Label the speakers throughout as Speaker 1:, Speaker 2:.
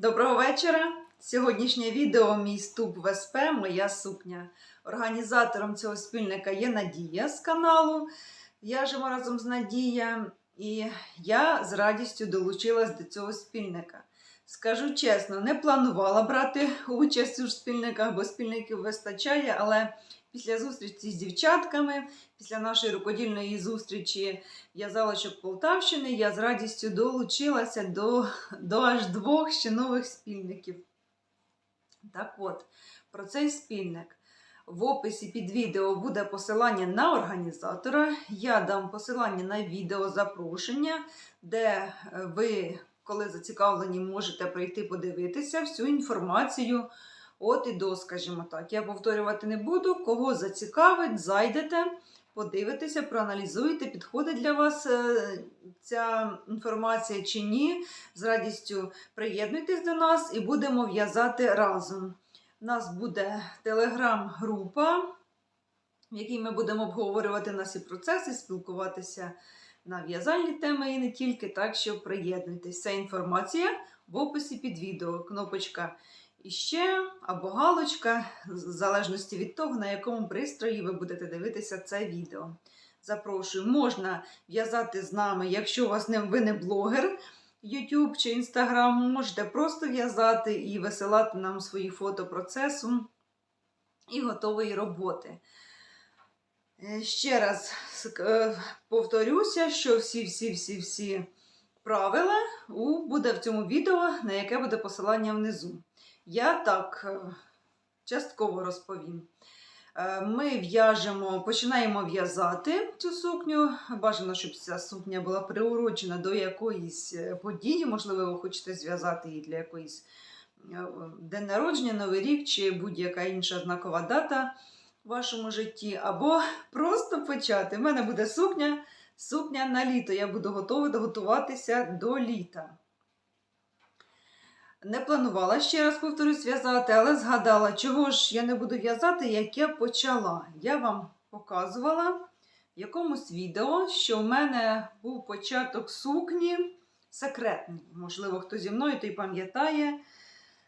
Speaker 1: Доброго вечора! Сьогоднішнє відео мій ступ в СП Моя сукня. Організатором цього спільника є Надія з каналу. В'яжемо разом з Надія. І я з радістю долучилась до цього спільника. Скажу чесно, не планувала брати участь у спільниках, бо спільників вистачає, але після зустрічі з дівчатками, після нашої рукодільної зустрічі в'язалочок Полтавщини, я з радістю долучилася до до аж двох ще нових спільників. Так от, про цей спільник. В описі під відео буде посилання на організатора. Я дам посилання на відео запрошення, де е, ви, коли зацікавлені, можете прийти подивитися всю інформацію. От і до, скажімо так. Я повторювати не буду. Кого зацікавить, зайдете, подивитеся, проаналізуйте, підходить для вас е, ця інформація чи ні. З радістю приєднуйтесь до нас і будемо в'язати разом. У нас буде телеграм-група, в якій ми будемо обговорювати наші процеси, спілкуватися на в'язальні теми і не тільки. Так що приєднуйтесь. Ця інформація в описі під відео. Кнопочка іще або галочка, в залежності від того, на якому пристрої ви будете дивитися це відео. Запрошую, можна в'язати з нами, якщо у вас не, ви не блогер. YouTube чи Instagram, можете просто в'язати і висилати нам свої фото процесу і готової роботи. Е, Ще раз е, повторюся, що всі-всі-всі-всі правила буде в цьому відео, на яке буде посилання внизу. Я так е, частково розповім. Е, Ми в'яжемо, починаємо в'язати цю сукню. Бажано, щоб ця сукня була приурочена до якоїсь е, події. Можливо, ви хочете зв'язати її для якоїсь день народження, Новий рік чи будь-яка інша знакова дата в вашому житті. Або просто почати. У мене буде сукня, сукня на літо. Я буду готова готуватися до літа. Не планувала ще раз повторюсь в'язати, але згадала, чого ж я не буду в'язати, як я почала. Я вам показувала в якомусь відео, що в мене був початок сукні секретний. Можливо, хто зі мною той пам'ятає.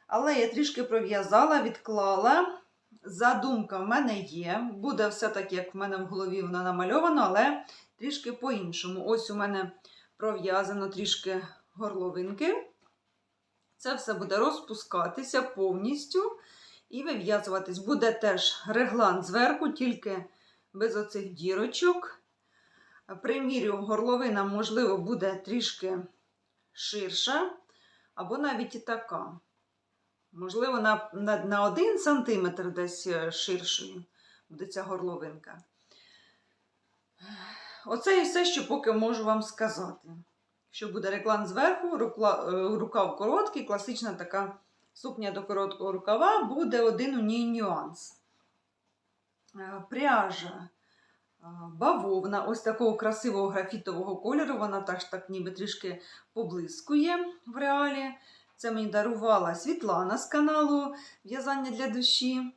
Speaker 1: Але я трішки пров'язала, відклала. Задумка в мене є. Буде все так, як в мене в голові воно намальовано, але трішки по-іншому. Ось у мене пров'язано трішки горловинки. Це все буде розпускатися повністю і вив'язуватись. Буде теж реглан зверху, тільки без оцих дірочок. Примірю, горловина, можливо, буде трішки ширша, або навіть і така. Можливо, на, на, на 1 см десь е, ширшою буде ця горловинка. Оце і все, що поки можу вам сказати що буде реклам зверху, е, рукав короткий, класична така сукня до короткого рукава, буде один у ній нюанс. Е, Пряжа, е, бавовна, ось такого красивого графітового кольору, вона теж так ніби трішки поблискує в реалі. Це мені дарувала Світлана з каналу В'язання для душі.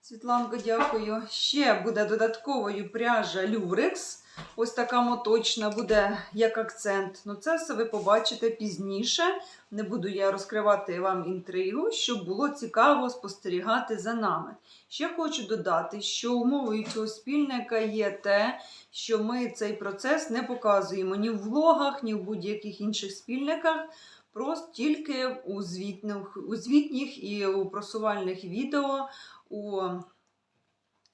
Speaker 1: Світланко, дякую. Ще буде додатковою пряжа Люрекс. Ось така моточна буде як акцент. Ну, це все ви побачите пізніше. Не буду я розкривати вам інтригу, щоб було цікаво спостерігати за нами. Ще хочу додати, що умовою цього спільника є те, що ми цей процес не показуємо ні в влогах, ні в будь-яких інших спільниках. Просто тільки у звітних, у звітніх і у просувальних відео у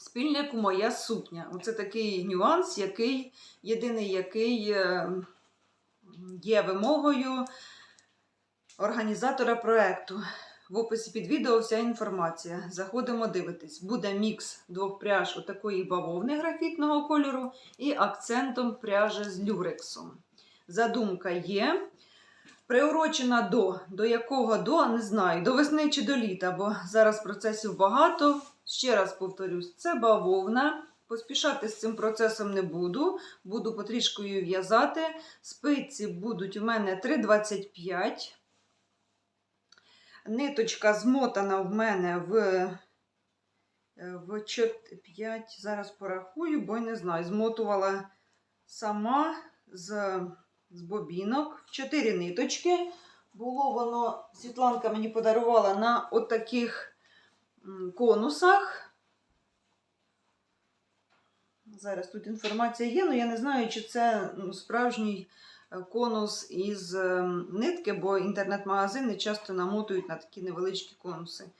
Speaker 1: спільнику Моя сукня. Оце такий нюанс, який, єдиний, який е, є вимогою організатора проєкту. В описі під відео вся інформація. Заходимо дивитись. Буде мікс двох пряж отакої бавовни графітного кольору і акцентом пряжі з люрексом. Задумка є. Приурочена до, до якого до, не знаю, до весни чи до літа, бо зараз процесів багато. Ще раз повторюсь, це бавовна. Поспішати з цим процесом не буду. Буду потрішкою в'язати. Спиці будуть у мене 3,25. Ниточка змотана в мене в, в 5, зараз порахую, бо не знаю, змотувала сама з, з бобінок. 4 ниточки. Було воно, Світланка мені подарувала на отаких м, конусах. Зараз тут інформація є, але я не знаю, чи це ну, справжній е, конус із е, нитки, бо інтернет-магазини часто намотують на такі невеличкі конуси.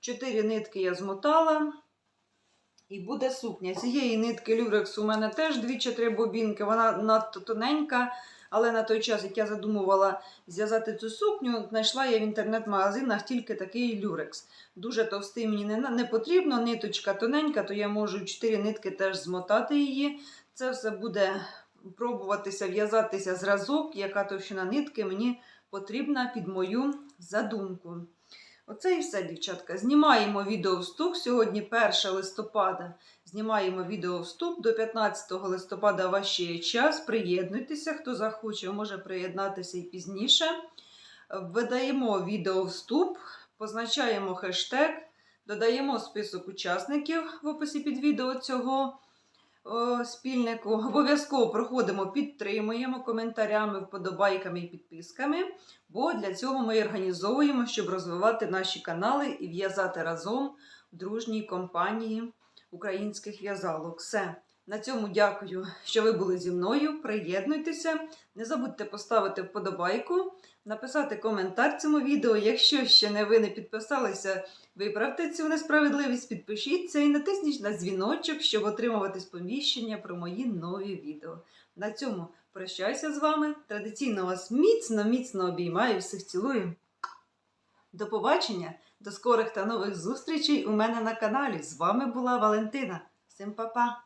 Speaker 1: Чотири нитки я змотала. І буде сукня. Цієї нитки люрекс у мене теж 2-3 бобінки. Вона надто тоненька, але на той час, як я задумувала зв'язати цю сукню, знайшла я в інтернет-магазинах тільки такий люрекс. Дуже товстий мені не, потрібно, ниточка тоненька, то я можу 4 нитки теж змотати її. Це все буде пробуватися в'язатися зразок, яка товщина нитки мені потрібна під мою задумку. Оце і все, дівчатка. Знімаємо відео вступ. Сьогодні 1 листопада. Знімаємо відео вступ. До 15 листопада у вас ще є час. Приєднуйтеся, хто захоче, може приєднатися і пізніше. Видаємо відео вступ, позначаємо хештег, додаємо список учасників в описі під відео цього спільнику. Обов'язково проходимо, підтримуємо коментарями, вподобайками і підписками. Бо для цього ми організовуємо, щоб розвивати наші канали і в'язати разом в дружній компанії українських в'язалок. Все. На цьому дякую, що ви були зі мною. Приєднуйтеся. Не забудьте поставити вподобайку, написати коментар цьому відео. Якщо ще не ви не підписалися, виправте цю несправедливість, підпишіться і натисніть на дзвіночок, щоб отримувати сповіщення про мої нові відео. На цьому прощаюся з вами. Традиційно вас міцно, міцно обіймаю, всіх цілую. До побачення, до скорих та нових зустрічей у мене на каналі. З вами була Валентина. Всім па-па!